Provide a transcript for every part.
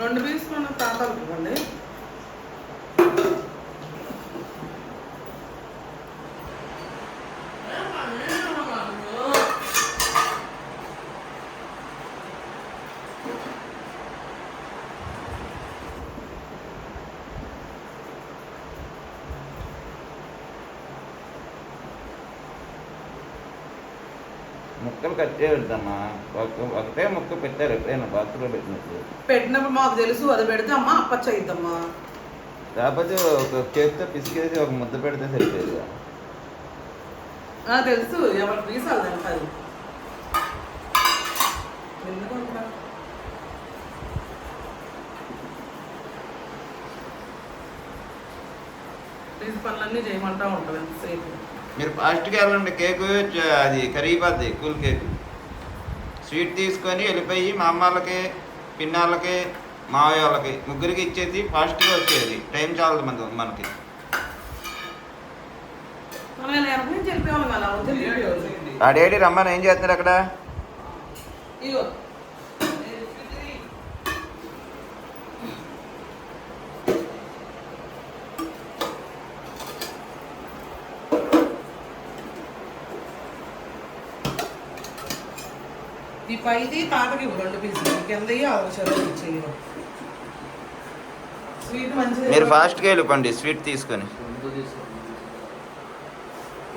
రెండు తీసుకున్న తాతలు ఇవ్వండి. ముక్కలు కట్ చేయొద్దమ్మా ఒకటే ముక్క పెట్టారు ఎప్పుడైనా బాత్రూంలో పెట్టినప్పుడు. పెట్టినప్పుడు మాకు తెలుసు అది పెడితే అమ్మ అప్పచ్చ అయిద్దమ్మా కాకపోతే ఒక చేతితో పిసికేసి ఒక ముద్ద పెడితే సరిపోయేది తెలుసు ఎవరి పీస్ అది? తింటారు ఎందుకు అంతా? పీస్ పనులన్నీ చేయమంటా ఉంటాం ఎంతసేపు? మీరు ఫాస్ట్గా వెళ్ళండి కేకు అది కరిగిపోద్ది కూల్ కేక్. స్వీట్ తీసుకొని వెళ్ళిపోయి మా అమ్మాళ్ళకి పిన్నాళ్ళకి మావయ్య వాళ్ళకి ముగ్గురికి ఇచ్చేసి ఫాస్ట్గా వచ్చేది. టైం చాలదు మన మనకి. మనం ఇలా వెనక నుంచి వెళ్ళిపోవాలి కదా వచ్చి వెళ్ళిపోవాలి. ఆ డేడీ రమ్మని ఏం చేస్తున్నారు అక్కడ? పైది తాతకి ఇవ్వు రెండు పీసులు కింద అవసరం ఇచ్చేయి స్వీట్ మంచిది మీరు ఫాస్ట్గా వెళ్ళిపోండి స్వీట్ తీసుకొని.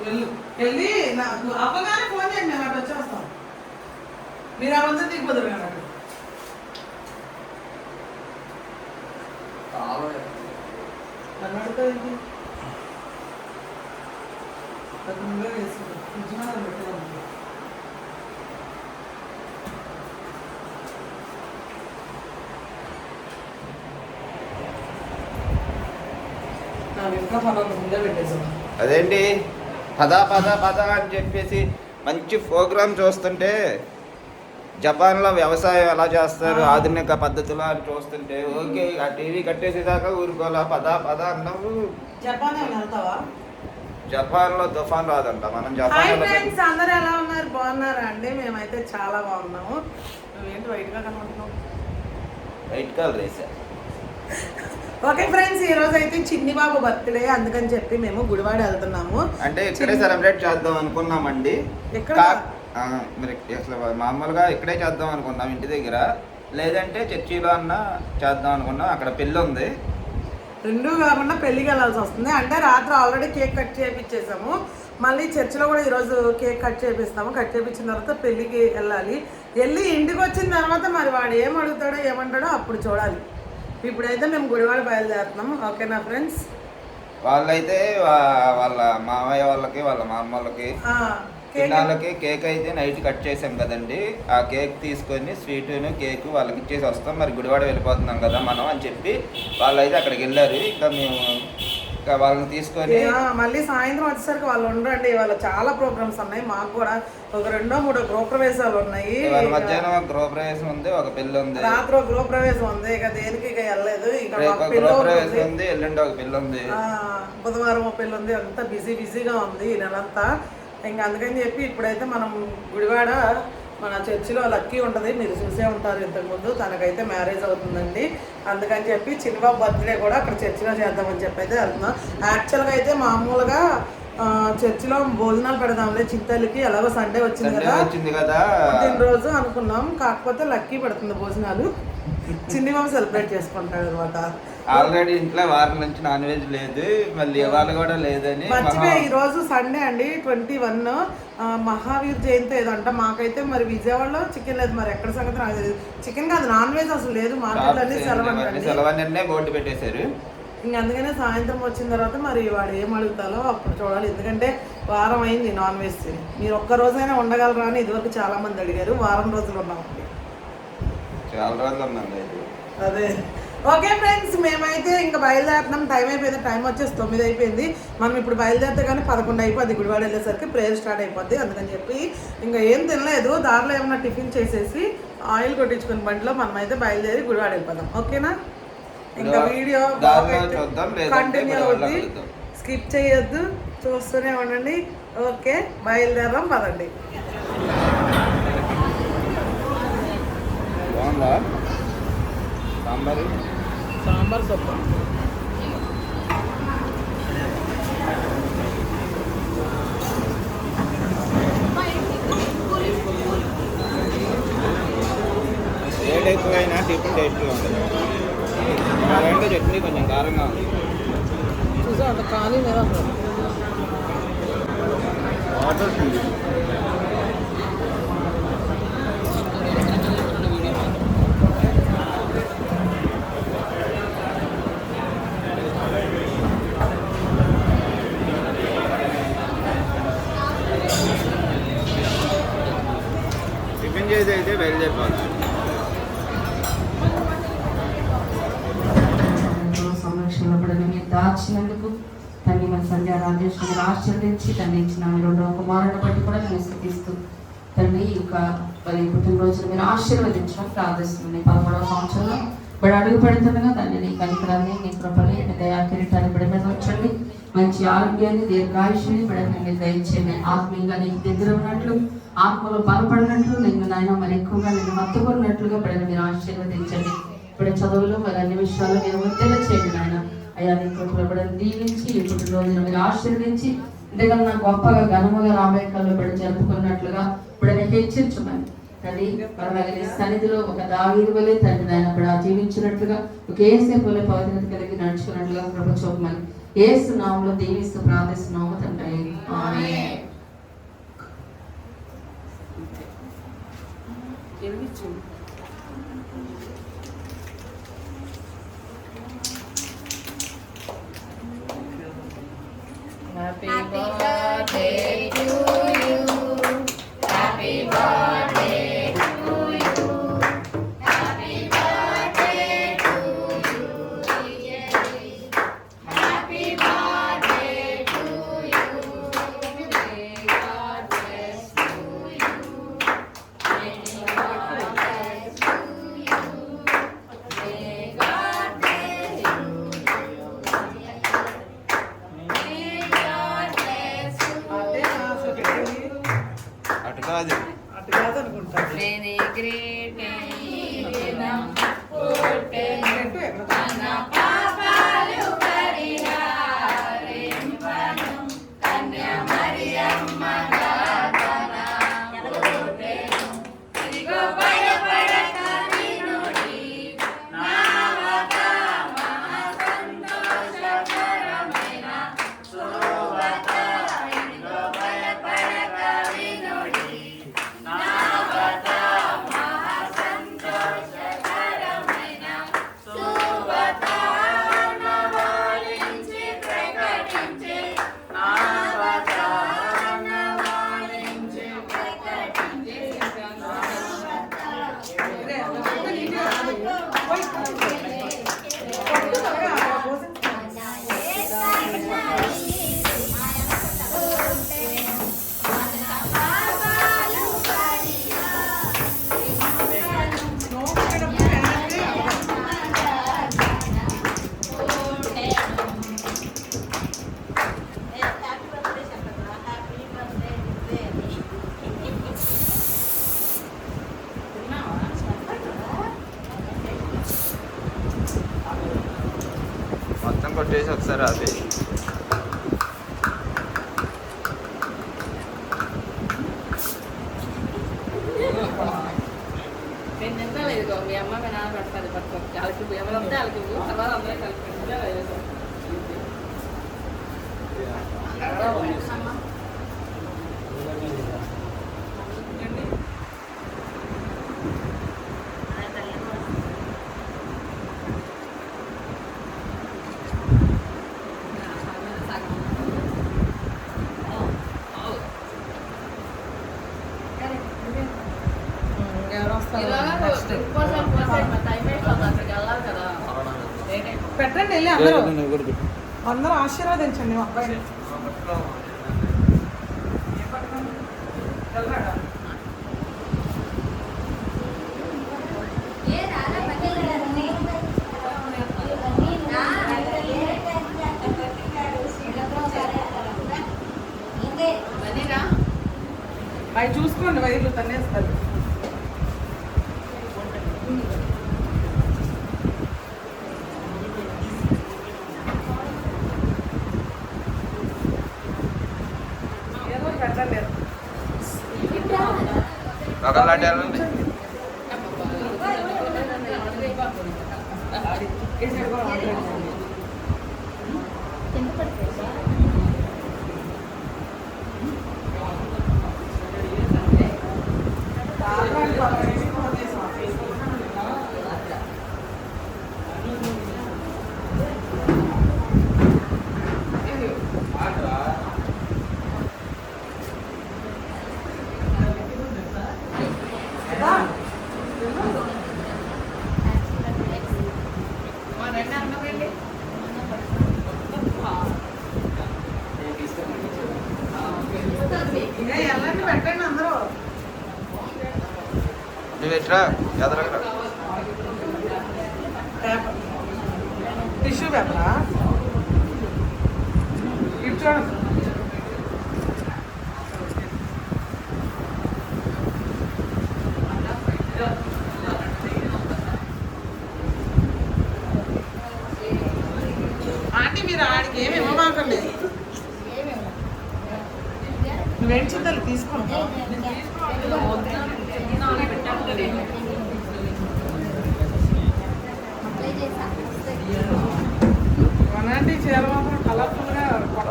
వెళ్ళు. వెళ్ళి నాకు అవ్వగానే ఫోన్ చేయండి నేను అటు వచ్చేస్తాను. మీరు అవంతా అడుగుతావేంటి? అది నువ్వే వేసుకో. ఫ్రిడ్జ్ మీద పెట్టేదాన్ని. నా వెనుక పనులు ముందే పెట్టేసాను అదేంటి? పద పద పద అని చెప్పేసి మంచి ప్రోగ్రామ్ చూస్తుంటే జపాన్లో వ్యవసాయం ఎలా చేస్తారు. ఆధునిక పద్ధతిలో అని చూస్తుంటే ఓకే ఆ టీవీ కట్టేసేదాకా ఊరుకోలా పద పద అన్నావు. జపాన్ జపాన్లో తుఫాన్ రాదంట. మనం ఫ్రెండ్స్ అందరు ఎలా ఉన్నారు? బాగున్నారా అండి? మేమైతే చాలా బాగున్నాము. నువ్వేంటి వైట్గా కనబడుతున్నావు? వైట్ కలర్ వేసా. ఓకే ఫ్రెండ్స్ ఈ రోజు అయితే చిన్ని బాబు బర్త్డే అందుకని చెప్పి మేము గుడివాడ వెళ్తున్నాము. అంటే ఇక్కడే సెలబ్రేట్ చేద్దాం అనుకున్నామండి. ఎక్కడ? మరి అసలు మామూలుగా ఇక్కడే చేద్దాం అనుకున్నాం ఇంటి దగ్గర. లేదంటే చర్చిలో అన్న చేద్దాం అనుకున్నాం. అక్కడ పెళ్ళి ఉంది. రెండు కాకుండా పెళ్ళికి వెళ్ళాల్సి వస్తుంది. అంటే రాత్రి ఆల్రెడీ కేక్ కట్ చేయించేసాము మళ్ళీ చర్చిలో కూడా ఈరోజు కేక్ కట్ చేపిస్తాము. కట్ చేయించిన తర్వాత పెళ్ళికి వెళ్ళాలి. వెళ్ళి ఇంటికి వచ్చిన తర్వాత మరి వాడు ఏం అడుగుతాడో ఏమంటాడో అప్పుడు చూడాలి. ఇప్పుడైతే మేము గుడివాడ బయలుదేరుతున్నాము ఓకేనా ఫ్రెండ్స్? వాళ్ళైతే వాళ్ళ మామయ్య వాళ్ళకి వాళ్ళ మా అమ్మ వాళ్ళకి కేక్ పిల్లలకి కేక్ అయితే నైట్ కట్ చేసాం కదండి. ఆ కేక్ తీసుకొని స్వీటును కేక్ వాళ్ళకి ఇచ్చేసి వస్తాం. మరి గుడివాడ వెళ్ళిపోతున్నాం కదా మనం అని చెప్పి వాళ్ళైతే అక్కడికి వెళ్ళారు. ఇంకా మేము వాళ్ళని తీసుకొని మళ్ళీ సాయంత్రం వచ్చేసరికి వాళ్ళు ఉండరండి. వాళ్ళ చాలా ప్రోగ్రామ్స్ ఉన్నాయి. మాకు కూడా ఒక రెండో మూడో గృహప్రవేశాలు ఉన్నాయి. వాళ్ళ ఇక మధ్యాహ్నం ఒక గృహప్రవేశం ఉంది ఒక పెళ్ళి ఉంది. రాత్రి ఒక గృహప్రవేశం ఉంది. ఇక దేనికి ఇక వెళ్ళలేదు. ఇక ఒకటి గృహప్రవేశం ఉంది. ఎల్లుండి ఒక పెళ్ళి ఉంది. ఆ, బుధవారం ఒక పెళ్ళి ఉంది. అంతా బిజీ బిజీగా ఉంది ఈ నెలంతా. ఇంకా అందుకని చెప్పి ఇప్పుడైతే మనం గుడివాడ మన చర్చిలో లక్కీ ఉంటుంది మీరు చూసే ఉంటారు ఇంతకుముందు. తనకైతే మ్యారేజ్ అవుతుందండి. అందుకని చెప్పి చిన్నబాబు బర్త్డే కూడా అక్కడ చర్చిలో చేద్దామని చెప్పి అయితే వెళ్తున్నాం యాక్చువల్గా అయితే మామూలుగా చర్చిలో భోజనాలు పెడదాంలే. చింతలకి ఎలాగో సండే వచ్చింది కదా. వచ్చింది కదా. రోజు అనుకున్నాం. కాకపోతే లక్కీ పెడుతుంది భోజనాలు. చిన్ని బాబు సెలబ్రేట్ చేసుకుంటాడు అనమాట ఆల్రెడీ ఇంట్లో వారం నుంచి నాన్ వెజ్ లేదు మళ్ళీ ఇవాళ కూడా లేదని మర్చిపోయి ఈ రోజు సండే అండి ట్వంటీ వన్. మహావీర్ జయంతి ఏదంట మాకైతే మరి విజయవాడలో చికెన్ లేదు మరి ఎక్కడ సంగతి నాకు తెలియదు చికెన్ కాదు నాన్ వెజ్ అసలు లేదు మార్కెట్ అన్ని సెలవు బోర్డు పెట్టేశారు. ఇంక అందుకనే సాయంత్రం వచ్చిన తర్వాత మరి వాడు ఏం అడుగుతాలో అప్పుడు చూడాలి. ఎందుకంటే వారం అయింది నాన్ వెజ్. మీరు ఒక్క రోజైనా ఉండగలరా అని ఇదివరకు చాలా మంది అడిగారు. వారం రోజులు ఉన్నామండి. చాలా రోజులు ఉన్నాం అదే. ఓకే ఫ్రెండ్స్ మేమైతే ఇంకా బయలుదేరుతున్నాం. టైం అయిపోయింది. టైం వచ్చేసి తొమ్మిది అయిపోయింది. మనం ఇప్పుడు బయలుదేరితే కానీ పదకొండు అయిపోద్ది. గుడివాడ వెళ్ళేసరికి ప్రేయర్ స్టార్ట్ అయిపోద్ది. అందుకని చెప్పి ఇంకా ఏం తినలేదు. దారిలో ఏమన్నా టిఫిన్ చేసేసి ఆయిల్ కొట్టించుకుని బండిలో మనం అయితే బయలుదేరి గుడివాడ వెళ్ళిపోదాం. ఓకేనా ఇంకా వీడియో కంటిన్యూ అవుద్ది. స్కిప్ చేయొద్దు. చూస్తూనే ఉండండి. ఓకే బయలుదేరదాం. పదండి. బాగుందా? సాంబారు? సాంబార్ సొప్ప. రేట్ ఎక్కువైనా టిఫిన్ టేస్ట్గా ఉంటుంది. చట్నీ కొంచెం కారంగా ఉంది. చూసా అంత ఖాళీ లేదా అసలు. వాటర్ టిఫిన్ చేసి అయితే బయలుదేరిపోవాలి సంరక్షణలో కూడా మీరు దాచినందుకు తండ్రి మన సంధ్య రాజేష్ ఆశీర్వదించి తండ్రి ఇచ్చిన మీ రెండవ కుమారుని బట్టి కూడా మేము స్థితిస్తూ తండ్రి ఈ యొక్క మరి పుట్టినరోజును మీరు ఆశీర్వదించడం ప్రార్థిస్తుంది పదమూడవ సంవత్సరంలో ఇప్పుడు అడుగు పెడుతుండగా తండ్రి నీ కనికరాన్ని నీ కృపని దయా కిరీటాన్ని బిడ మీద ఉంచండి. మంచి ఆరోగ్యాన్ని దీర్ఘాయుష్ని బిడని మీరు ఆత్మీయంగా నీకు దగ్గర ఉన్నట్లు ఆత్మలో బలపడినట్లు నేను నాయన మరి ఎక్కువగా నేను మత్తుకున్నట్లుగా బిడని మీరు ఆశీర్వదించండి. ఇప్పుడు చదువులు మరి అన్ని విషయాలు మీరు ఒత్తిడి చేయండి నాయన. అయ్యా నీ కృపలో బిడ్డను దీవించి ఇప్పుడు రోజున మీరు ఆశీర్వదించి ఇంతకన్నా గొప్పగా ఘనముగా రాబోయే కళ్ళు బిడ్డ జరుపుకున్నట్లుగా బిడ్డని హెచ్చరించమని తండ్రి పరవారి సన్నిధిలో ఒక దావీదు వలె తండ్రి నాయన బిడ్డ జీవించినట్లుగా ఒక ఏసేపు వలె పవిత్రత కలిగి నడుచుకున్నట్లుగా కృప చూపమని ఏసు నామంలో దీవిస్తూ ప్రార్థిస్తున్నాము తండ్రి ఆమేన్. హ్యాపీ ఇదిగో మీ అమ్మ మీ నాన్న పెడతారు పట్టుకో వాళ్ళకి ఎవరు వస్తే వాళ్ళకి ఇవ్వు. తర్వాత అందరూ కలిపి ఎవరు వస్తారు ఇలాగా నెక్స్ట్ ఇంకోసారి పోసాయి మరి టైం అయిపోతుంది అక్కడికి వెళ్ళాలి కదా నేనే వెళ్ళి అందరూ. అందరూ ఆశీర్వదించండి మా అబ్బాయిని. అవి చూసుకోండి వైర్లు తన్నేస్తారు. ఒకళ్ళు అటు వెళ్ళండి పెట్టండి అందరూ. నువ్వు ఎట్రా? ఎదరగరా పేపర్. టిష్యూ పేపరా? ఇటు చూడండి.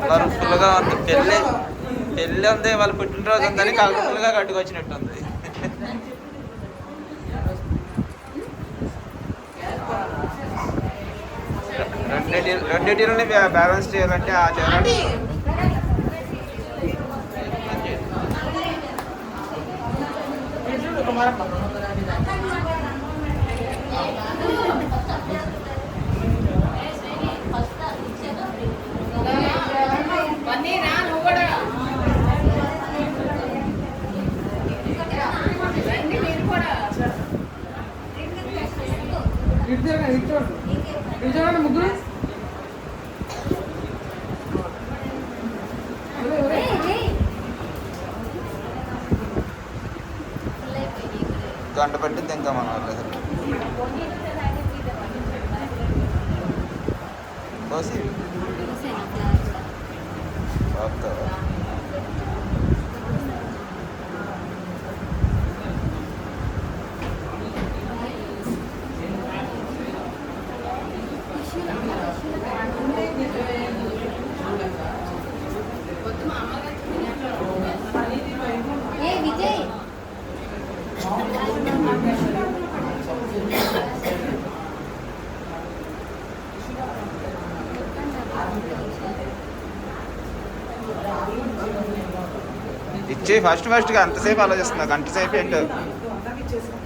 కలర్ఫుల్గా ఉంది. పెళ్ళి పెళ్ళి ఉంది వాళ్ళ పుట్టినరోజు ఉందని కలర్ఫుల్గా కట్టుకొచ్చినట్టు ఉంది రెండింటి రెండింటిని బ్యాలెన్స్ చేయాలంటే ఆ చీర కుమారమ్మ వన్నీ రా నువ్వు కూడా రండి మీరు కూడా ఇటు చూడండి ఇటు చూడండి ఇటు చూడండి ముగ్గురు ఒరే, ఒరే. గంట పట్టింది ఇంకా మన వాళ్ళు అసలు కోసి ఓకే. ఏ విజయ్ ఇచ్చి ఫస్ట్ ఫస్ట్గా అంతసేపు ఆలోచిస్తున్నా గంట సేపు ఏంటో అందరికి ఇచ్చేసాం.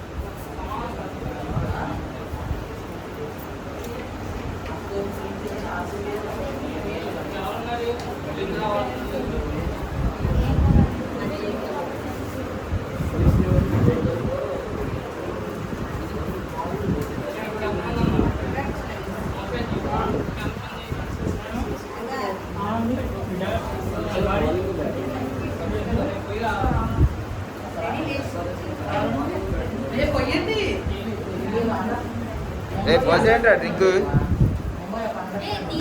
ఏ పొయ్యండి రేపు పోసేయండి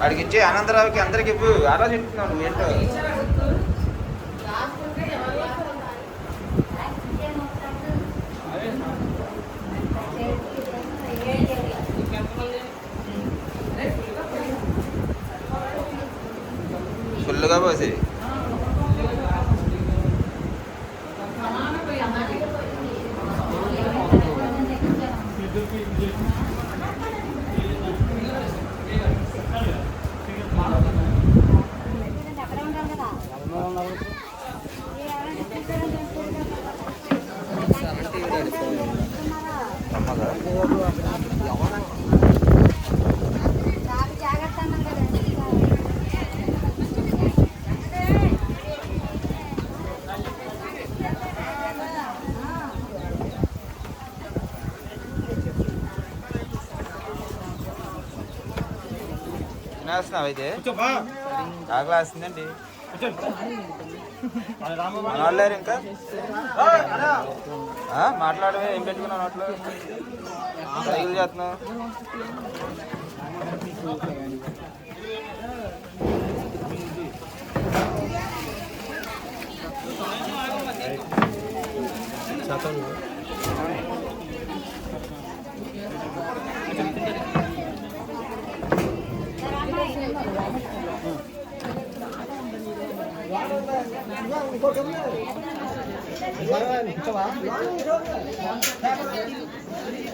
డ్రింక్ అనంతరావుకి అందరికి ఇవ్వు. ఆలోచిస్తున్నావు నువ్వు ఏంటో. తినేస్తున్నావు అయితే? ఆకలి వేస్తుందండి మన వాళ్ళు లేరు ఇంకా? ఆ, మాట్లాడవే ఏం పెట్టుకున్నావు నోట్లో? సైకిల్ చేస్తున్నావు?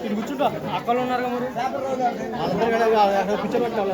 ఇటు కూర్చుంటా. అక్కలు ఉన్నారు మరి? అందరు అక్కడ కూర్చోబెట్టాలి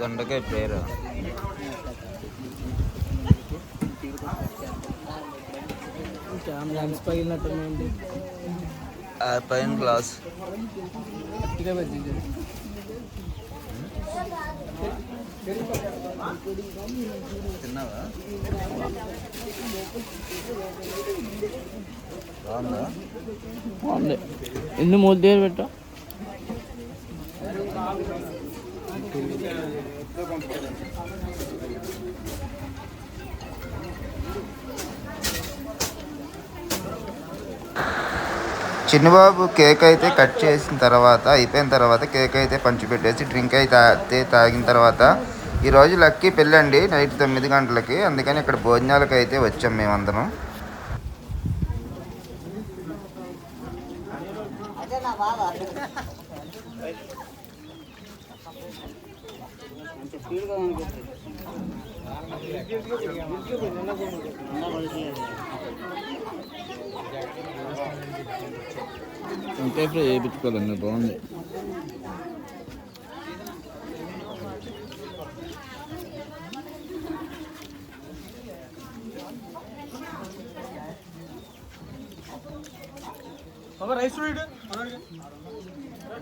దొండకాయ పేరు. ఆ పైన గ్లాస్. తిన్నావా? బాగుందా? ఎన్ని మూడు దగ్గర పెట్టా? చిన్నబాబు కేక్ అయితే కట్ చేసిన తర్వాత అయిపోయిన తర్వాత కేక్ అయితే పంచిపెట్టేసి డ్రింక్ అయితే తాగిన తర్వాత ఈరోజు లక్కీ పెళ్ళండి నైట్ తొమ్మిది గంటలకి. అందుకని ఇక్కడ భోజనాలకు అయితే వచ్చాం మేమందరం. వంకాయ ఫ్రై చేయించుకోవాలండి బాగుంది. రైస్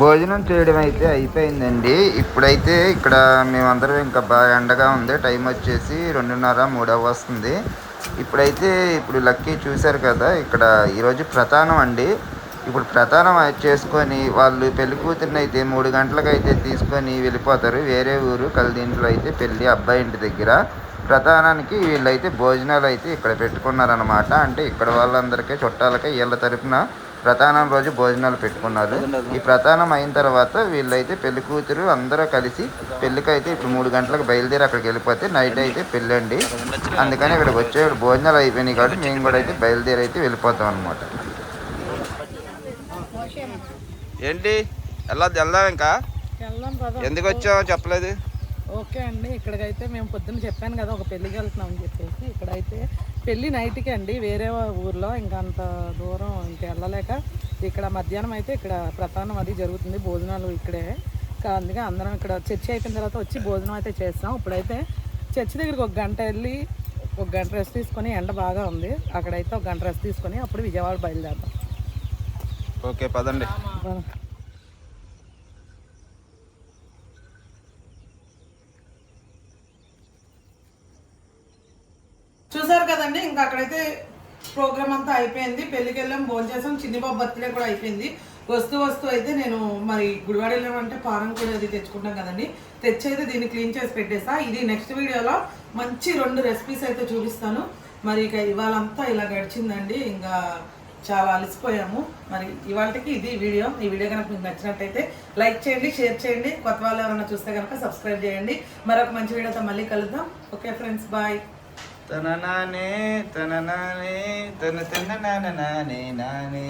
భోజనం చేయడం అయితే అయిపోయిందండి. ఇప్పుడైతే ఇక్కడ మేమందరం ఇంకా బాగా ఎండగా ఉంది. టైం వచ్చేసి రెండున్నర మూడవ వస్తుంది ఇప్పుడైతే ఇప్పుడు లక్కీ చూశారు కదా ఇక్కడ ఈరోజు ప్రధానం అండి. ఇప్పుడు ప్రధానం చేసుకొని వాళ్ళు పెళ్ళి కూతురిని అయితే మూడు గంటలకు అయితే తీసుకొని వెళ్ళిపోతారు. వేరే ఊరు కలిదింట్లో అయితే పెళ్ళి అబ్బాయి ఇంటి దగ్గర. ప్రధానానికి వీళ్ళైతే భోజనాలు అయితే ఇక్కడ పెట్టుకున్నారనమాట అంటే ఇక్కడ వాళ్ళందరికీ చుట్టాలకే వీళ్ళ తరపున ప్రధానం రోజు భోజనాలు పెట్టుకున్నారు. ఈ ప్రధానం అయిన తర్వాత వీళ్ళైతే పెళ్ళి కూతురు అందరూ కలిసి పెళ్ళికైతే ఇప్పుడు మూడు గంటలకు బయలుదేరి అక్కడికి వెళ్ళిపోతే నైట్ అయితే పెళ్ళి అండి అందుకని ఇక్కడ వచ్చే భోజనాలు అయిపోయినాయి కాబట్టి మేము కూడా అయితే బయలుదేరి అయితే వెళ్ళిపోతాం అనమాట ఏంటి? ఎలా వెళ్దాం ఇంకా? ఎందుకు వచ్చావు చెప్పలేదు. ఓకే అండి ఇక్కడికైతే మేము పొద్దున్న చెప్పాను కదా ఒక పెళ్ళికి వెళ్తున్నాం అని చెప్పేసి. ఇక్కడైతే పెళ్ళి నైట్కి అండి. వేరే ఊర్లో ఇంకా అంత దూరం ఇంక వెళ్ళలేక ఇక్కడ మధ్యాహ్నం అయితే ఇక్కడ ప్రధానం అది జరుగుతుంది. భోజనాలు ఇక్కడే. ఇంకా అందుకే అందరం ఇక్కడ చర్చి అయిపోయిన తర్వాత వచ్చి భోజనం అయితే చేస్తాం. ఇప్పుడైతే చర్చి దగ్గరికి ఒక గంట వెళ్ళి ఒక గంట రెస్ట్ తీసుకొని ఎండ బాగా ఉంది. అక్కడైతే ఒక గంట రెస్ట్ తీసుకొని అప్పుడు విజయవాడ బయలుదేరుతాం. ఓకే పదండి. చూసారు కదండి ఇంకా అక్కడైతే ప్రోగ్రామ్ అంతా అయిపోయింది. పెళ్ళికి వెళ్ళాం భోజనం చేసాం చిన్ని బాబు బర్త్డే కూడా అయిపోయింది. వస్తూ వస్తూ అయితే నేను మరి గుడివాడ వెళ్ళామంటే పారం కూడా అది తెచ్చుకుంటాం కదండి. తెచ్చి అయితే దీన్ని క్లీన్ చేసి పెట్టేసా. ఇది నెక్స్ట్ వీడియోలో మంచి రెండు రెసిపీస్ అయితే చూపిస్తాను. మరి ఇక ఇవాళంతా ఇలా గడిచిందండి. ఇంకా చాలా అలసిపోయాము. మరి ఇవాళకి ఇది వీడియో. ఈ వీడియో కనుక మీకు నచ్చినట్టయితే లైక్ చేయండి షేర్ చేయండి. కొత్త వాళ్ళు ఎవరైనా చూస్తే కనుక సబ్స్క్రైబ్ చేయండి. మరొక మంచి వీడియోతో మళ్ళీ కలుద్దాం. Okay friends bye. తన నానే తన నానే తన తన నానే నానే